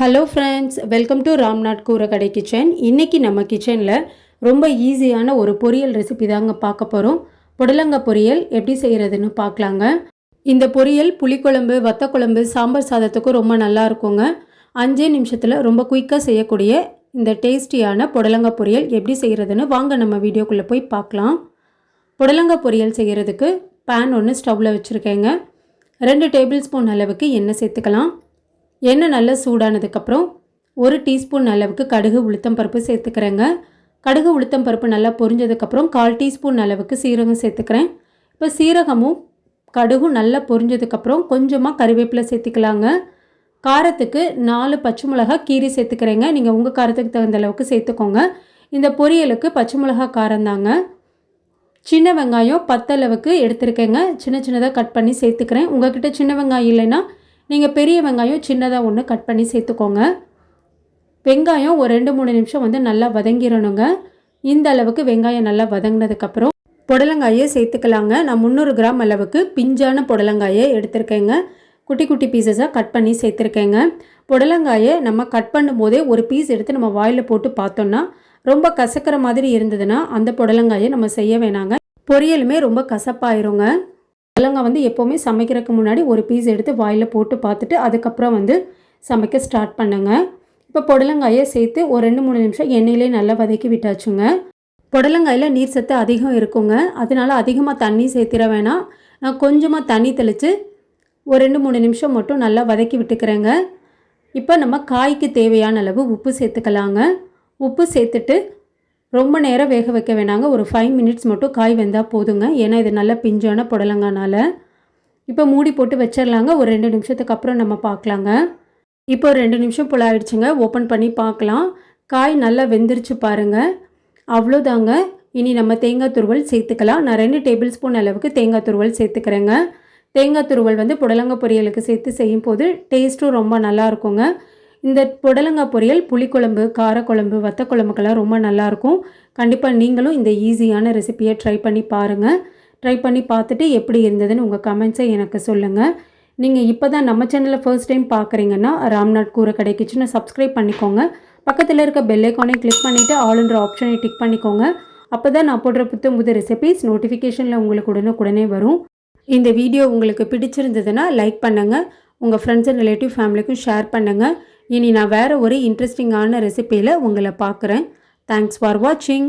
Hello friends welcome to Ramnath கூரக்கடை kitchen இன்றைக்கி நம்ம கிச்சனில் ரொம்ப ஈஸியான ஒரு பொரியல் ரெசிபி தாங்க பார்க்க போகிறோம் புடலங்காய் பொரியல் எப்படி செய்கிறதுன்னு பார்க்கலாங்க. இந்த பொரியல் புளிக்குழம்பு வத்தக்குழம்பு சாம்பார் சாதத்துக்கும் ரொம்ப நல்லா இருக்குங்க. அஞ்சே நிமிஷத்தில் ரொம்ப குயிக்காக செய்யக்கூடிய இந்த டேஸ்டியான புடலங்காய் பொரியல் எப்படி செய்கிறதுன்னு வாங்க நம்ம வீடியோக்குள்ளே போய் பார்க்கலாம். புடலங்காய் பொரியல் செய்கிறதுக்கு பேன் ஒன்று ஸ்டவ்வில் வச்சுருக்கேங்க. ரெண்டு டேபிள் ஸ்பூன் அளவுக்கு எண்ணெய் சேர்த்துக்கலாம். எண்ணெய் நல்லா சூடானதுக்கப்புறம் ஒரு டீஸ்பூன் அளவுக்கு கடுகு உளுத்தம் பருப்பு சேர்த்துக்கிறேங்க. கடுகு உளுத்தம் பருப்பு நல்லா பொரிஞ்சதுக்கப்புறம் கால் டீஸ்பூன் அளவுக்கு சீரகம் சேர்த்துக்கிறேன். இப்போ சீரகமும் கடுகும் நல்லா பொரிஞ்சதுக்கப்புறம் கொஞ்சமாக கருவேப்பிலை சேர்த்துக்கலாங்க. காரத்துக்கு நாலு பச்சை மிளகா கீரி சேர்த்துக்கிறேங்க. நீங்கள் உங்கள் காரத்துக்கு தகுந்த அளவுக்கு சேர்த்துக்கோங்க. இந்த பொரியலுக்கு பச்சை மிளகா காரம் தாங்க. சின்ன வெங்காயம் பத்தளவுக்கு எடுத்துருக்கேங்க. சின்ன சின்னதாக கட் பண்ணி சேர்த்துக்கிறேன். உங்ககிட்ட சின்ன வெங்காயம் இல்லைன்னா நீங்கள் பெரிய வெங்காயம் சின்னதாக ஒன்று கட் பண்ணி சேர்த்துக்கோங்க. வெங்காயம் ஒரு ரெண்டு மூணு நிமிஷம் வந்து நல்லா வதங்கிடணுங்க இந்த அளவுக்கு வெங்காயம் நல்லா வதங்கினதுக்கப்புறம் புடலங்காயை சேர்த்துக்கலாங்க. நான் முந்நூறு கிராம் அளவுக்கு பிஞ்சான புடலங்காயை எடுத்திருக்கேங்க. குட்டி குட்டி பீசஸாக கட் பண்ணி சேர்த்துருக்கேங்க. புடலங்காயை நம்ம கட் பண்ணும்போதே ஒரு பீஸ் எடுத்து நம்ம வாயில் போட்டு பார்த்தோன்னா ரொம்ப கசக்கிற மாதிரி இருந்ததுன்னா அந்த புடலங்காயை நம்ம செய்ய வேணாங்க. பொரியலுமே ரொம்ப கசப்பாயிருங்க. புடலங்காய் வந்து எப்போவுமே சமைக்கிறதுக்கு முன்னாடி ஒரு பீஸ் எடுத்து வாயில் போட்டு பார்த்துட்டு அதுக்கப்புறம் வந்து சமைக்க ஸ்டார்ட் பண்ணுங்க. இப்போ புடலங்காயை சேர்த்து ஒரு ரெண்டு மூணு நிமிஷம் எண்ணெயிலே நல்லா வதக்கி விட்டாச்சுங்க. புடலங்காயில் நீர் சத்து அதிகம் இருக்குங்க. அதனால அதிகமாக தண்ணி சேர்த்திட வேணாம். நான் கொஞ்சமாக தண்ணி தெளித்து ஒரு ரெண்டு மூணு நிமிஷம் மட்டும் நல்லா வதக்கி விட்டுக்கிறேங்க. இப்போ நம்ம காய்க்கு தேவையான அளவு உப்பு சேர்த்துக்கலாங்க. உப்பு சேர்த்துட்டு ரொம்ப நேரம் வேக வைக்க வேணாங்க. ஒரு ஃபைவ் மினிட்ஸ் மட்டும் காய் வெந்தால் போதுங்க. ஏன்னா இது நல்ல பிஞ்சான புடலங்கானால். இப்போ மூடி போட்டு வச்சிடலாங்க. ஒரு ரெண்டு நிமிஷத்துக்கு அப்புறம் நம்ம பார்க்கலாங்க இப்போ ரெண்டு நிமிஷம் போல் ஆயிடுச்சுங்க. ஓப்பன் பண்ணி பார்க்கலாம் காய் நல்லா வெந்துருச்சு பாருங்கள் அவ்வளோதாங்க. இனி நம்ம தேங்காய் துருவல் சேர்த்துக்கலாம். நான் ரெண்டு டேபிள் ஸ்பூன் அளவுக்கு தேங்காய் துருவல் சேர்த்துக்கிறேங்க. தேங்காய் துருவல் வந்து புடலங்க பொரியலுக்கு சேர்த்து செய்யும் போது டேஸ்ட்டும் ரொம்ப நல்லா இருக்குங்க. இந்த புடலங்காய் பொரியல் புளிக்குழம்பு காரக்குழம்பு வத்தக்குழம்புக்கெல்லாம் ரொம்ப நல்லாயிருக்கும். கண்டிப்பாக நீங்களும் இந்த ஈஸியான ரெசிபியை ட்ரை பண்ணி பாருங்கள் ட்ரை பண்ணி பார்த்துட்டு எப்படி இருந்ததுன்னு உங்கள் கமெண்ட்ஸை எனக்கு சொல்லுங்கள் நீங்கள் இப்போ தான் நம்ம சேனலில் ஃபர்ஸ்ட் டைம் பார்க்குறீங்கன்னா ராம்நாத் கூரை கடை கிச்சனை சப்ஸ்கிரைப் பண்ணிக்கோங்க. பக்கத்தில் இருக்க பெல் கிளிக் பண்ணிவிட்டு ஆளுன்ற ஆப்ஷனை டிக் பண்ணிக்கோங்க. அப்போ தான் நான் போடுற புத்தம் புது ரெசிபிஸ் நோட்டிஃபிகேஷனில் உங்களுக்கு உடனுக்குடனே வரும். இந்த வீடியோ உங்களுக்கு பிடிச்சிருந்ததுன்னா லைக் பண்ணுங்கள் உங்கள் ஃப்ரெண்ட்ஸ் அண்ட் ரிலேட்டிவ் ஃபேமிலிக்கும் ஷேர் பண்ணுங்கள் இனி நான் வேறு ஒரு இன்ட்ரெஸ்டிங்கான ரெசிப்பியில் உங்களை பார்க்குறேன். தேங்க்ஸ் ஃபார் வாட்சிங்